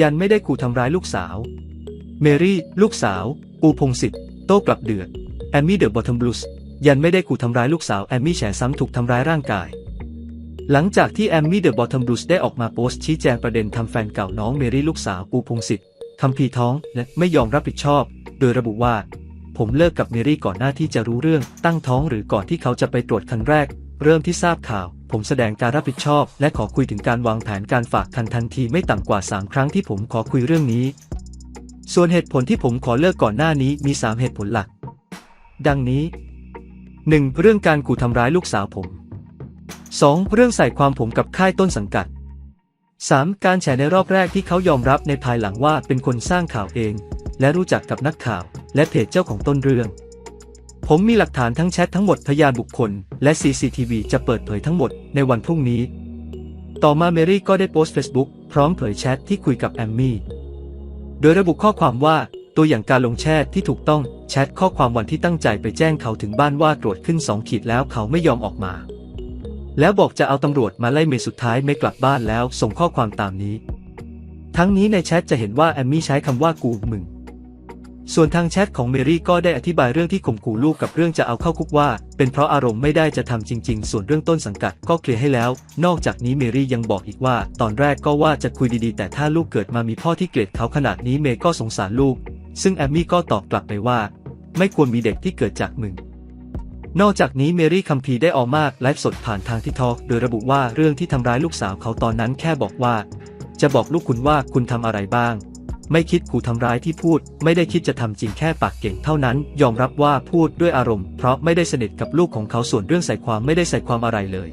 ยันไม่ได้ขู่ทำร้ายลูกสาว เมรี่ ลูกสาวปูพงศิษฐ์โต้กลับเดือด แอมมี่เดอะบอททมบลูสยันไม่ได้ขู่ทำร้ายลูกสาวแอมมี่แฉซ้ำถูกทำร้ายร่างกาย หลังจากที่แอมมี่เดอะบอททมบลูสได้ออกมาโพสต์ชี้แจงประเด็นทำแฟนเก่าน้องเมรี่ลูกสาวปูพงศิษฐ์ทำพีท้องและไม่ยอมรับผิดชอบ โดยระบุว่า ผมเลิกกับเมรี่ก่อนหน้าที่จะรู้เรื่องตั้งท้องหรือก่อนที่เขาจะไปตรวจครั้งแรก เริ่มที่ทราบข่าว ผมแสดงการรับผิดชอบ และขอคุยถึงการวางแผนการฝากคันทันทีไม่ต่ำกว่า 3 ครั้งที่ผมขอคุยเรื่องนี้ ส่วนเหตุผลที่ผมขอเลิกก่อนหน้านี้มี 3 เหตุผลหลัก ดังนี้ 1. เรื่องการขู่ทำร้ายลูกสาวผม 2. เรื่องใส่ความผมกับค่ายต้นสังกัด 3. การแฉในรอบแรกที่เขายอมรับในภายหลังว่าเป็นคนสร้างข่าวเอง และรู้จักกับนักข่าว และเพจเจ้าของต้นเรื่อง ผมมีหลักฐานทั้งแชททั้งหมดพยานบุคคล และ CCTV จะเปิดเผยทั้งหมดในวันพรุ่งนี้ ต่อมาเมรี่ก็ได้โพสต์ Facebook พร้อมเผยแชทที่คุยกับแอมมี่ โดยระบุข้อความว่าตัวอย่างการลงแชทที่ถูกต้องแชทข้อความวันที่ตั้งใจไปแจ้งเขาถึงบ้านว่าตรวจขึ้น 2 ขีดแล้วเขาไม่ยอมออกมา แล้วบอกจะเอาตำรวจมาไล่เมย์สุดท้ายไม่กลับบ้านแล้วส่งข้อความตามนี้ ทั้งนี้ในแชทจะเห็นว่าแอมมี่ใช้คำว่ากูมึง ส่วนทางแชทของเมรี่ก็ได้อธิบายเรื่องที่ข่มขู่ลูกกับเรื่องจะเอาเข้าคุกว่า เป็นเพราะอารมณ์ไม่ได้จะทำจริง ๆ ส่วนเรื่องต้นสังกัดก็เคลียร์ให้แล้ว นอกจากนี้เมรี่ยังบอกอีกว่า ตอนแรกก็ว่าจะคุยดีๆ แต่ถ้าลูกเกิดมามีพ่อที่เกลียดเขาขนาดนี้เมย์ก็สงสารลูก ซึ่งแอมมี่ก็ตอบกลับไปว่า ไม่ควรมีเด็กที่เกิดจากมึงนอกจากนี้เมรี่คัมพีได้ออกมากไลฟ์สดผ่านทางทิกทอกโดยระบุว่าเรื่องที่ทำร้ายลูกสาวเขาตอนนั้นแค่บอกว่า จะบอกลูกคุณว่าคุณทำอะไรบ้าง ไม่คิดขู่ทำร้ายที่พูด ไม่ได้คิดจะทำจริงแค่ปากเก่งเท่านั้น ยอมรับว่าพูดด้วยอารมณ์ เพราะไม่ได้สนิทกับลูกของเขาส่วนเรื่องใส่ความไม่ได้ใส่ความอะไรเลย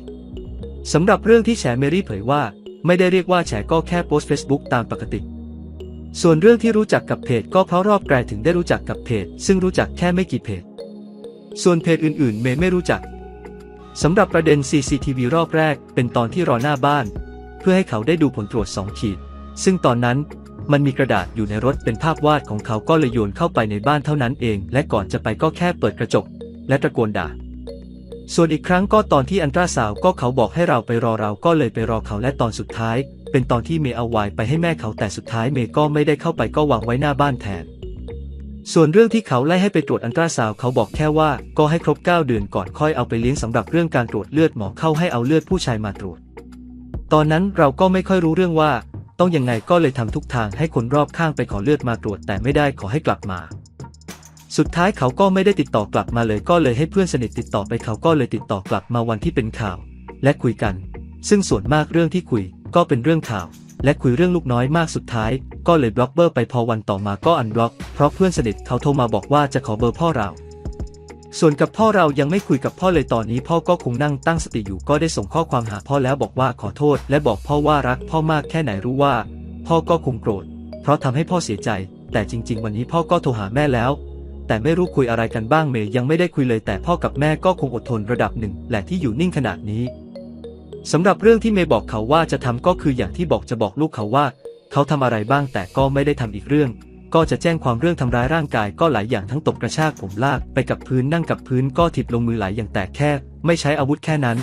สำหรับเรื่องที่แฉเมรี่เผยว่า ไม่ได้เรียกว่าแฉก็แค่โพสต์ Facebook ตามปกติ ส่วนเรื่องที่รู้จักกับเพจก็เพราะรอบไกลถึงได้รู้จักกับเพจ ซึ่งรู้จักแค่ไม่กี่เพจ ส่วนเพจอื่นๆ เมย์ไม่รู้จักสำหรับประเด็น CCTV รอบแรก เป็นตอนที่รอหน้าบ้าน เพื่อให้เขาได้ดูผลตรวจ 2 ขีด ซึ่งตอนนั้น มันมีกระดาษอยู่ในรถเป็นภาพวาดของเขาก็เลยโยนเข้าไปในบ้านเท่านั้นเอง และก่อนจะไปก็แค่เปิดกระจก และตะโกนด่า ส่วนอีกครั้งก็ตอนที่อันตราสาวก็เขาบอกให้เราไปรอเราก็เลยไปรอเขาและตอนสุดท้าย เป็นตอนที่เมย์เอาไวน์ไปให้แม่เขาแต่สุดท้ายเมย์ก็ไม่ได้เข้าไปก็วางไว้หน้าบ้านแทน ส่วนเรื่องที่เขาไล่ให้ไปตรวจอันตราซาวเขาบอกแค่ว่าก็ให้ครบ 9 เดือนก่อนค่อยเอาไปเลี้ยงสำหรับเรื่องการตรวจเลือดหมอเข้าให้เอาเลือดผู้ชายมาตรวจ ตอนนั้นเราก็ไม่ค่อยรู้เรื่องว่า ต้องยังไงก็เลยทำทุกทางให้คนรอบข้างไปขอเลือดมาตรวจแต่ไม่ได้ขอให้กลับมา สุดท้ายเขาก็ไม่ได้ติดต่อกลับมาเลยก็เลยให้เพื่อนสนิทติดต่อไปเขาก็เลยติดต่อกลับมาวันที่เป็นข่าว และคุยกัน ซึ่งส่วนมากเรื่องที่คุยก็เป็นเรื่องข่าว และคุยเรื่องลูกน้อยมากสุดท้าย ก็เลยบล็อกเบอร์ไปพอวันต่อมาก็อันบล็อก เพราะเพื่อนสนิทเขาโทรมาบอกว่าจะขอเบอร์พ่อเรา ส่วนกับพ่อเรายังไม่คุยกับพ่อเลยตอนนี้พ่อก็คงนั่งตั้งสติอยู่ก็ได้ส่งข้อความหาพ่อแล้วบอกว่าขอโทษ และบอกพ่อว่ารักพ่อมากแค่ไหนรู้ว่า พ่อก็คงโกรธ เพราะทำให้พ่อเสียใจ แต่จริง ๆ วันนี้พ่อก็โทรหาแม่แล้ว แต่ไม่รู้คุยอะไรกันบ้างเมย์ยังไม่ได้คุยเลยแต่พ่อกับแม่ก็คงอดทนระดับหนึ่งแหละที่อยู่นิ่งขนาดนี้สำหรับเรื่องที่เมย์บอกเขาว่าจะทำก็คืออย่างที่บอกจะบอกลูกเขาว่า เขาทำอะไรบ้างแต่ก็ไม่ได้ทำอีกเรื่อง ก็จะแจ้งความเรื่องทำร้ายร่างกายก็หลายอย่างทั้งตบกระชากผมลากไปกับพื้นนั่งกับพื้นก็ถิดลงมือหลายอย่างแต่แค่ไม่ใช้อาวุธแค่นั้น